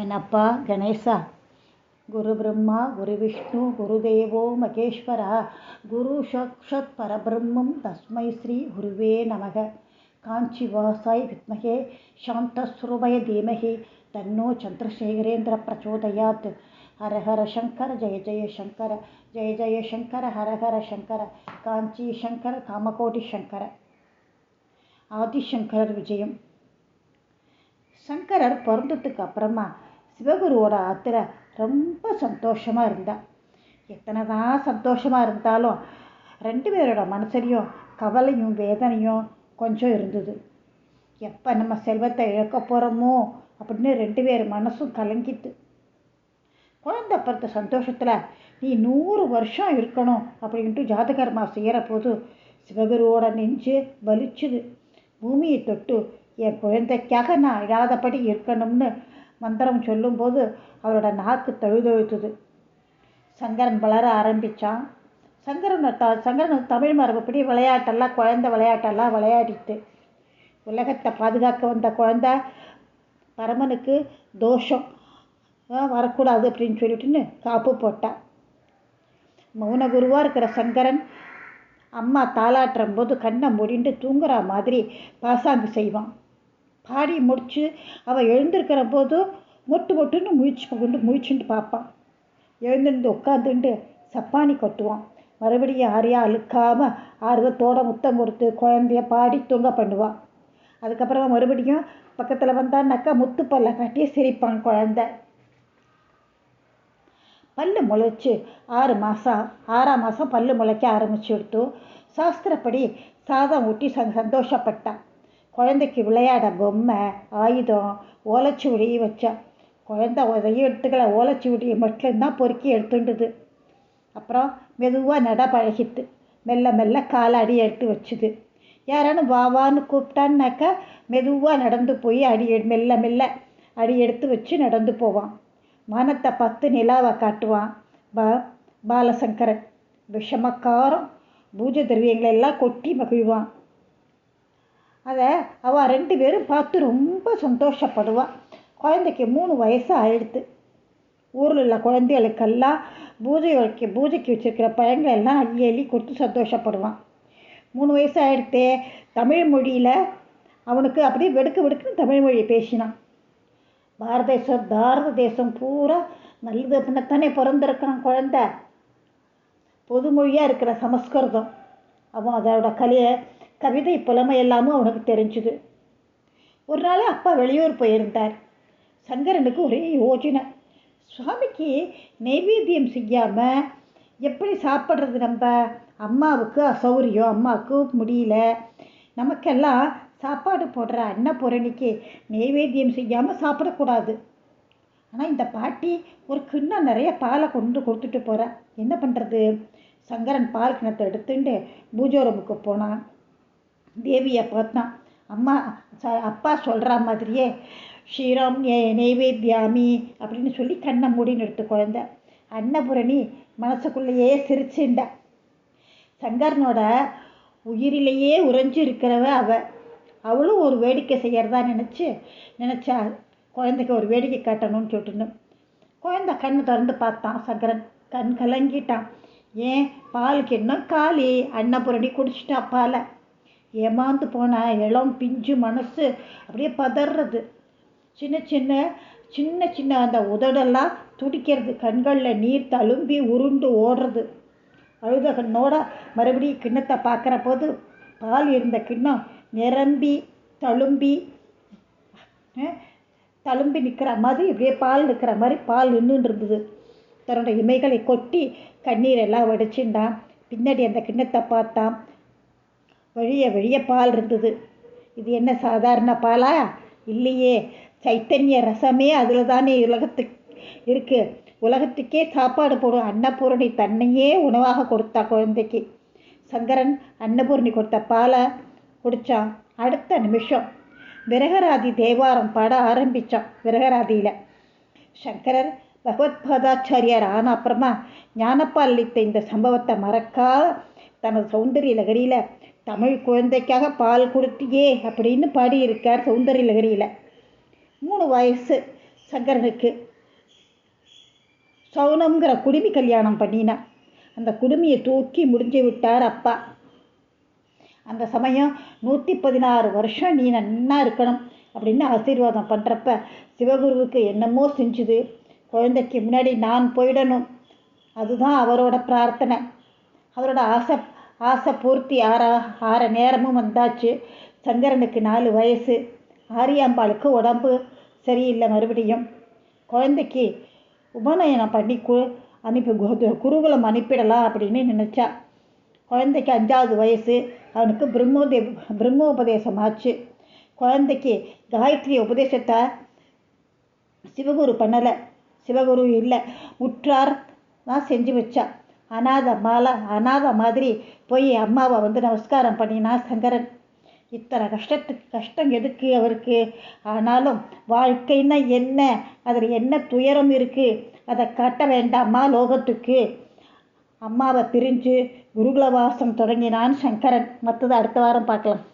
என் அப்பா கணேசா. குரு பிரம்மா குரு விஷ்ணு குரு தேவோ மகேஸ்வரா. குரு சாட்சத் பரபிரம்மம் தஸ்மை ஸ்ரீ குருவே நமக. காஞ்சி வாசாய் வித்மகே சாந்தஸ்ருபய தீமகி. தன்னோ சந்திரசேகரேந்திர பிரச்சோதயாத். ஹரஹர சங்கர ஜெய ஜெய சங்கர ஜெய ஜெய சங்கர ஹரஹர சங்கர. காஞ்சி சங்கர காமகோடி சங்கர. ஆதிசங்கரர் விஜயம். சங்கரர் பிறந்ததுக்கு அப்புறமா சிவகுருவோட ஆத்துல ரொம்ப சந்தோஷமாக இருந்தா. எத்தனை தான் சந்தோஷமாக இருந்தாலும் ரெண்டு பேரோட மனசுலையும் கவலையும் வேதனையும் கொஞ்சம் இருந்தது. எப்போ நம்ம செல்வத்தை இழக்க போகிறோமோ அப்படின்னு ரெண்டு பேர் மனசும் கலங்கிட்டு. குழந்தை பிறந்த சந்தோஷத்தில் நீ நூறு வருஷம் இருக்கணும் அப்படின்ட்டு ஜாதகர்மா செய்கிற போது சிவகுருவோட நெஞ்சு வலிச்சுது. பூமியை தொட்டு என் குழந்தைக்காக நான் அழாதபடி இருக்கணும்னு மந்திரம் சொல்லும்போது அவரோட நாக்கு தழுதழுத்துது. சங்கரன் வளர ஆரம்பித்தான் சங்கரன் த சங்கரன் தமிழ் மரபுப்படி விளையாட்டெல்லாம் குழந்த விளையாட்டெல்லாம் விளையாடிட்டு உலகத்தை பாதுகாக்க வந்த குழந்த பரமனுக்கு தோஷம் வரக்கூடாது அப்படின்னு சொல்லிட்டுன்னு காப்பு போட்டான். மௌன குருவாக இருக்கிற சங்கரன் அம்மா தாளாட்டுற போது கண்ணை மூடிண்டு தூங்குற மாதிரி பாசாங்கு செய்வான். பாடி முடித்து அவள் எழுந்திருக்கிற போது மொட்டு மொட்டுன்னு முழிச்சு கொண்டு முழிச்சுட்டு பார்ப்பான் எழுந்திருந்து உட்காந்துட்டு சப்பானி கொட்டுவான். மறுபடியும் யாரையா அழுக்காமல் ஆர்வத்தோட முத்தம் கொடுத்து குழந்தைய பாடி தூங்க பண்ணுவான். அதுக்கப்புறமா மறுபடியும் பக்கத்தில் வந்தான்னாக்கா முத்து பல்ல காட்டி சிரிப்பான் குழந்த. பல்லு முளைச்சி ஆறு மாதம் ஆறாம் மாதம் பல்லு முளைக்க ஆரம்பிச்சு எடுத்து சாஸ்திரப்படி சாதம் ஊட்டி சந்தோஷப்பட்டான். குழந்தைக்கு விளையாட பொம்மை ஆயுதம் ஓலைச்சுவடி வச்சா. குழந்தை உதவி எடுத்துக்கல ஓலைச்சுவடியை மட்டும்தான் பொறுக்கி எடுத்துட்டுது அப்புறம் மெதுவாக நட பழகிட்டு மெல்ல மெல்ல காலை அடி எடுத்து வச்சுது. யாரானு வா வான்னு கூப்பிட்டான்னாக்கா மெதுவாக நடந்து போய் அடி மெல்ல மெல்ல அடி எடுத்து வச்சு நடந்து போவான். வானத்தை பத்து நிலாவை காட்டுவான். பா பாலசங்கரன் விஷமக்காரம் பூஜை திரவியங்களெல்லாம் கொட்டி மகிழ்வான். அதை அவள் ரெண்டு பேரும் பார்த்து ரொம்ப சந்தோஷப்படுவான் குழந்தைக்கு மூணு வயசு ஆயிடுத்து. ஊரில் உள்ள குழந்தைகளுக்கெல்லாம் பூஜை வைக்க பூஜைக்கு வச்சுருக்கிற பழங்கள் எல்லாம் அள்ளி அள்ளி கொடுத்து சந்தோஷப்படுவான் மூணு வயசு ஆயிடுத்தே தமிழ் மொழியில் அவனுக்கு அப்படியே வெடுக்கு வெடுக்குன்னு தமிழ் மொழி பேசினான் பாரத தேசம் பாரத தேசம் பூரா நல்லது அப்படின்னத்தானே பிறந்திருக்கான் குழந்த. பொதுமொழியாக இருக்கிற சமஸ்கிருதம். அவன் அதோட கலையை கவிதை புலமை எல்லாமும் அவனுக்கு தெரிஞ்சுது. ஒரு நாள் அப்பா வெளியூர் போயிருந்தார். சங்கரனுக்கு ஒரே யோஜனை. சுவாமிக்கு நைவேத்தியம் செய்யாமல் எப்படி சாப்பிட்றது நம்ம? அம்மாவுக்கு அசௌரியம் அம்மாவுக்கு முடியல. நமக்கெல்லாம் சாப்பாடு போடுற அன்னபூரணிக்கு நைவேத்தியம் செய்யாமல் சாப்பிடக்கூடாது. ஆனால் இந்த பாட்டி ஒரு கிண்ணம் நிறைய பாலை கொண்டு கொடுத்துட்டு போகிறேன் என்ன பண்ணுறது சங்கரன் பால் கிணத்தை எடுத்துட்டு பூஜை ரூமுக்கு போனான். தேவியை பார்த்தான் அம்மா ச அப்பா சொல்கிற மாதிரியே ஸ்ரீராம் நெய்வேத்தியாமி அப்படின்னு சொல்லி கண்ணை மூடின்னு எடுத்து குழந்த. அன்னபூரணி மனசுக்குள்ளேயே சிரிச்சுண்ட. சங்கரனோட உயிரிலேயே உறைஞ்சு இருக்கிறவ அவள் அவளும் ஒரு வேடிக்கை செய்கிறதா நினச்சி நினச்சா குழந்தைக்கு ஒரு வேடிக்கை காட்டணும்னு சொல்லிட்டு. குழந்த கண் திறந்து பார்த்தான் சங்கரன். கண் கலங்கிட்டான். ஏன் பாலுக்கு இன்னும் காலி? அன்னபுரணி குடிச்சிட்டா பாலை. ஏமாந்து போன இளம் பிஞ்சு மனசு அப்படியே பதறது. சின்ன சின்ன சின்ன சின்ன அந்த உதடெல்லாம் துடிக்கிறது. கண்களில் நீர் தழும்பி உருண்டு ஓடுறது. அழுத கண்ணோட மறுபடியும் கிண்ணத்தை பார்க்குற போது பால் இருந்த கிண்ணம் நிரம்பி தழும்பி தழும்பி நிற்கிற மாதிரி இப்படியே பால் நிற்கிற மாதிரி பால் நின்றுட்டு இருந்தது. தன்னோட இமைகளை கொட்டி கண்ணீர் எல்லாம் வடிச்சுட்டான். பின்னாடி அந்த கிண்ணத்தை பார்த்தான். வழிய வழிய பால் இருந்தது. இது என்ன சாதாரண பாலா? இல்லையே. சைத்தன்ய ரசமே அதில் தானே உலகத்துக்கு இருக்குது உலகத்துக்கே சாப்பாடு போடும் அன்னபூரணி தன்னையே உணவாக கொடுத்தா குழந்தைக்கு. சங்கரன் அன்னபூரணி கொடுத்த பாலை குடித்தான் அடுத்த நிமிஷம் விரகராதி தேவாரம் பாட ஆரம்பித்தான் விரகராதியில். சங்கரர் பகவத்பாதாச்சாரியார் ஆன அப்புறமா ஞானப்பால் அளித்த இந்த சம்பவத்தை மறக்கா தனது சௌந்தரிய லகரியில் தமிழ் குழந்தைக்காக பால் கொடுத்தியே அப்படின்னு பாடியிருக்கார் சௌந்தரிய லகரியில். மூணு வயசு சங்கரனுக்கு. சௌனம்ங்கிற குடுமி கல்யாணம் பண்ணினா. அந்த குடுமியை தூக்கி முடிஞ்சு விட்டார் அப்பா. அந்த சமயம் நூற்றி பதினாறு வருஷம் நீ நன்னா இருக்கணும் அப்படின்னு ஆசீர்வாதம் பண்ணுறப்ப சிவகுருவுக்கு என்னமோ செஞ்சுது. குழந்தைக்கு முன்னாடி நான் போயிடணும். அதுதான் அவரோட பிரார்த்தனை. அவரோட ஆசை ஆசை பூர்த்தி ஆறா ஆற நேரமும் வந்தாச்சு. சங்கரனுக்கு நாலு வயசு. ஆரியாம்பாளுக்கு உடம்பு சரியில்லை மறுபடியும். குழந்தைக்கு உபநயனம் பண்ணி கு அனுப்பி கு- குருகுலம் அனுப்பிடலாம் அப்படின்னு நினச்சா. குழந்தைக்கு அஞ்சாவது வயசு. அவனுக்கு பிரம்மோதே பிரம்மோபதேசம் ஆச்சு குழந்தைக்கு காயத்ரி உபதேசத்தை சிவகுரு பண்ணலை. சிவகுரு இல்லை. உற்றார் தான் செஞ்சு வச்சா. அநாத மாலா அநாத மாதிரி போய் அம்மாவை வந்து நமஸ்காரம் பண்ணினா சங்கரன் இத்தனை கஷ்டத்துக்கு கஷ்டம் எதுக்கு அவருக்கு? ஆனாலும் வாழ்க்கைன்னா என்ன? அதில் என்ன துயரம் இருக்குது அதை காட்ட வேண்டாமா லோகத்துக்கு? அம்மாவை பிரிஞ்சு குருகுலவாசம் தொடங்கினான் சங்கரன். மற்றது அடுத்த வாரம் பார்க்கலாம்.